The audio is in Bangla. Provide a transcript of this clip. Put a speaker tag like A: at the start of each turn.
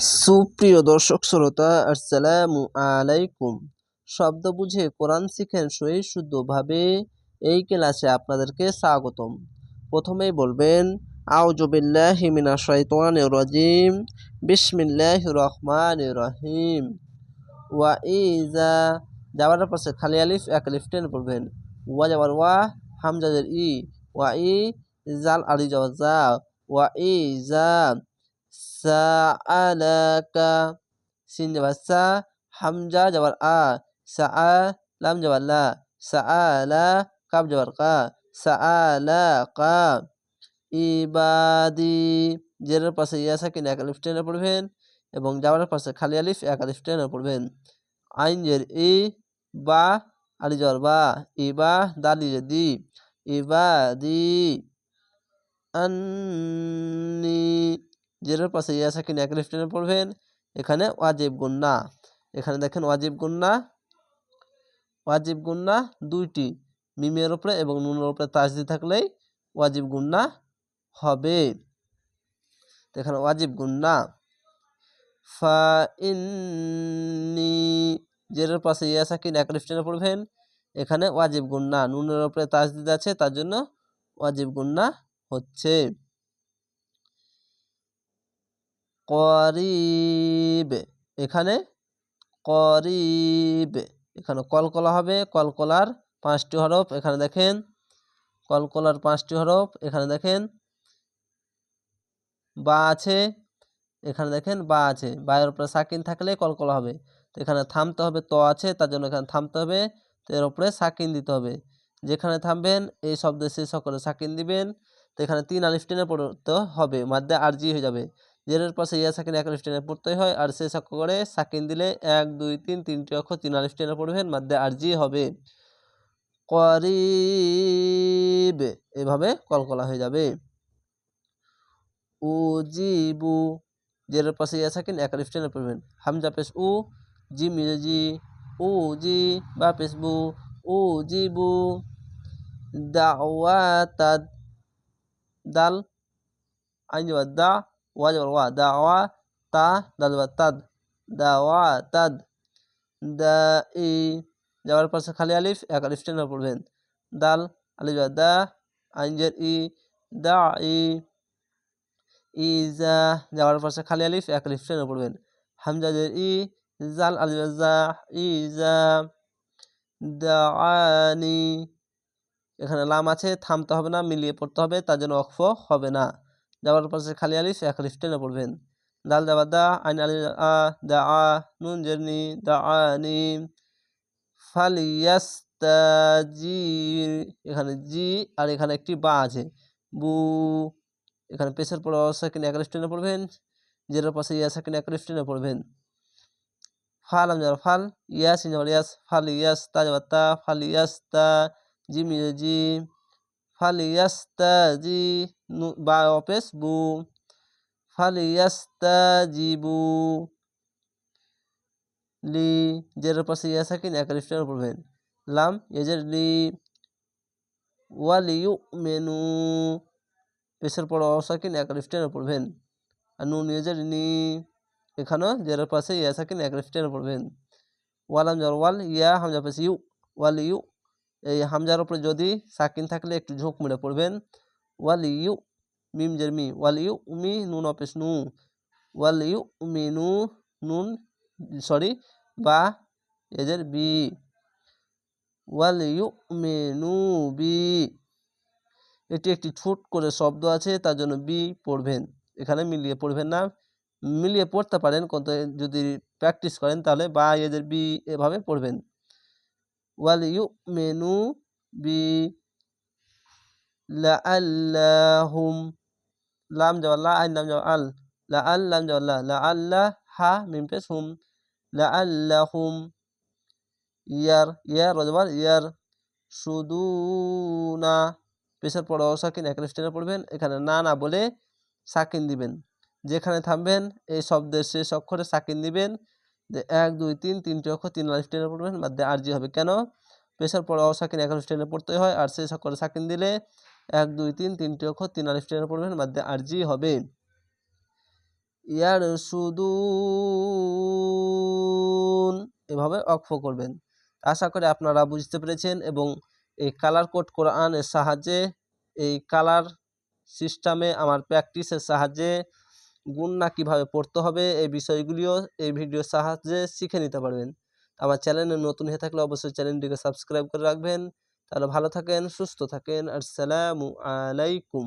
A: সুপ্রিয় দর্শক শ্রোতা, আসসালামু আলাইকুম। শব্দ বুঝে কোরআন শিখেন সহি শুদ্ধভাবে এই ক্লাসে আপনাদেরকে স্বাগতম। প্রথমেই বলবেন আউজবিল্লাহি মিনা শৈতানির রাজিম বিসমিল্লাহ রহমান রহিম। ওয়া ইজা যাওয়ার পাশে খালি আলিফ, এক আলিফ টেন পড়বেন। ওয়া যাওয়ার ওয়া, হামজাদের ই। ওয়া ই, জাল, আলি যাওয়ার যা ওয়া ইজা সাআলাকা সিন যাবার সা হামজা যাবার আ সাআ লাম যাবার লা সাআলা কাব যাবার কা সাআলাকা ইবাদি জেরের পাশে ইয়া সাকিন এক আলিফ টেনে পড়বেন এবং যাওয়ার পাশে খালি আলিফ এক আলিফ টেনে পড়বেন আইন জের ই বা আলি যাওয়ার বা ইবা দালি দি ইবাদি আন্নি জেরের পাশে ইয়া সাকিন এক টেনে পড়বেন। এখানে ওয়াজিব গুন্না। এখানে দেখেন ওয়াজিব গুন্না ওয়াজিব গুন্না দুইটি। মিমের উপরে এবং নুনের উপরে তাজদি থাকলেই ওয়াজিব গুন্না হবে। এখানে ওয়াজিব গুন্না। ফা ইন্নি জেরের পাশে ইয়া সাকিন এক টেনে পড়বেন। এখানে ওয়াজিব গুন্না। নুনের উপরে তাজদিদ আছে, তার জন্য ওয়াজিব গুন্না হচ্ছে। করিব। এখানে করিব। এখানে কলকলা হবে কলকলার পাঁচটি হরফ। এখানে দেখেন কলকলার পাঁচটি হরফ। এখানে দেখেন, বা আছে, এখানে দেখেন, বা আছে। বায়ের উপরে সাকিন থাকলে কলকলা হবে। তো এখানে থামতে হবে, ত আছে, তার জন্য এখানে থামতে হবে। তো এর উপরে সাকিন দিতে হবে। যেখানে থামবেন, এই শব্দের শেষ করে সাকিন দিবেন। তো এখানে তিন আলিফ টেনে পড়তে হবে। মাধ্যে আরজি হয়ে যাবে। জেরের পাশে ইয়া সাকিন এক আলিফ টেনে পড়তে হয়, আর শেষ অক্ষ করে, সাকিন দিলে এক, দুই, তিন, তিনটি অক্ষর তিন আলিফ টেনে পড়বেন, মাধ্যে আরজি হবে। করিব, এভাবে কলকলা হয়ে যাবে। উজিবু জেরের পাশে ইয়া সাকিন এক আলিফ টেনে পড়বেন। হামজা পেশ উ, জি মিজে উ, জি, বা পেশ বু, উ জিবু দাওয়াতাদ, দাল আইন দা ওয়া যাবার ওয়া দাওয়া তা দাল তাদ দাওয়া তাদ দা ই যাওয়ার পাশে খালি আলিফ এক আলিফ টেনে পড়বেন দাল আলিফ দা আইনজের ই দা ই ইজা যাওয়ার পাশে খালি আলিফ এক আলিফ টেনে পড়বেন হামজাদের ই জাল আলিফ জা ইজা দাআনি এখানে লাম আছে থামতে হবে না মিলিয়ে পড়তে হবে তার জন্য অক্ফ হবে না যাওয়ার পাশে খালি আলিফ এক আলিফ টেনে পড়বেন। দাল যাবার দা, আইন আলি আ, দা আ, নুন জেরনি, দা আনি ফালিয়াস্তাজি এখানে জি আর এখানে একটি বা আছে। বু, এখানে পেশের পরে অসাকিন এক আলিফ টেনে পড়বেন। জেরের পাশে ইয়া সাকিন এক আলিফ টেনে পড়বেন। ফাল আম যাবার ফাল, ইয়াস ইয়াস ফাল ইয়াস তা ফাল ইয়াস তা জিম জি। ফাল ইয়াস জি বা অপেস বু ফালিয়াস্তাজিবু লি জেরের পাশে ইয়া সাকিন এক আলিফ টেনে পড়বেন লাম এজের লি ওয়ালিউ মেনু পেশের পর অসাকিন এক আলিফ টেনে পড়বেন আর নুন এজের নি এখানেও জেরের পাশে ইয়া সাকিন এক আলিফ টেনে পড়বেন ওয়ালাম জার ওয়াল ইয়া হামজা পেশ ইউ ওয়াল ইউ এই হামজার উপরে যদি সাকিন থাকলে একটু ঝোঁক মেরে পড়বেন। ওয়াল ইউ মিম জের মি, ওয়াল ইউ মি নুন অপেস নু, ওয়াল ইউ মি নু নুন, সরি, বা এদের বি, ওয়াল ইউ মে নু বি। এটি একটি ছোট করে শব্দ আছে, তার জন্য বি পড়বেন। এখানে মিলিয়ে পড়বেন না। মিলিয়ে পড়তে পারেন, কত যদি প্র্যাকটিস করেন, তাহলে বা এদের বি এভাবে পড়বেন। ওয়াল ইউ মেনু বি লা আল্লাহুম লাম যাওয়া লা আইন লাম যাওয়া আল লা আল লাম যাওয়া লা লা আল্লাহ হা মিম পেশ লা আল্লাহুম ইয়ার ইয়ার রজবার ইয়ার শুধু না পেশার পড়া অসাকিন এক টেনে পড়বেন, এখানে না না বলে সাকিন দিবেন। যেখানে থামবেন, এই শব্দের শেষ অক্ষরে সাকিন দিবেন যে এক, দুই, তিন তিনটি অক্ষর তিন আলিফ টেনে পড়বেন মাধ্যমে আরজি হবে। কেন? পেশার পড়া অসাকিন এক টেনে পড়তে হয়, আর শেষ সকলে সাকিন দিলে এক, দুই, তিন তিনটি অক্ষর তিন আলিফ টেনে পড়বেন মাধ্যমে আরজি হবে। ইয়ার সুদুন এভাবে অক্ষ করবেন। আশা করি আপনারা বুঝতে পেরেছেন এবং এই কালার কোড কোরআনের সাহায্যে, এই কালার সিস্টেমে আমার প্র্যাকটিসের সাহায্যে গুণনা কীভাবে পড়তে হবে এই বিষয়গুলিও এই ভিডিওর সাহায্যে শিখে নিতে পারবেন। আমার চ্যানেলে নতুন হয়ে থাকলে অবশ্যই চ্যানেলটিকে সাবস্ক্রাইব করে রাখবেন। তাহলে ভালো থাকেন, সুস্থ থাকেন। আসসালামু আলাইকুম।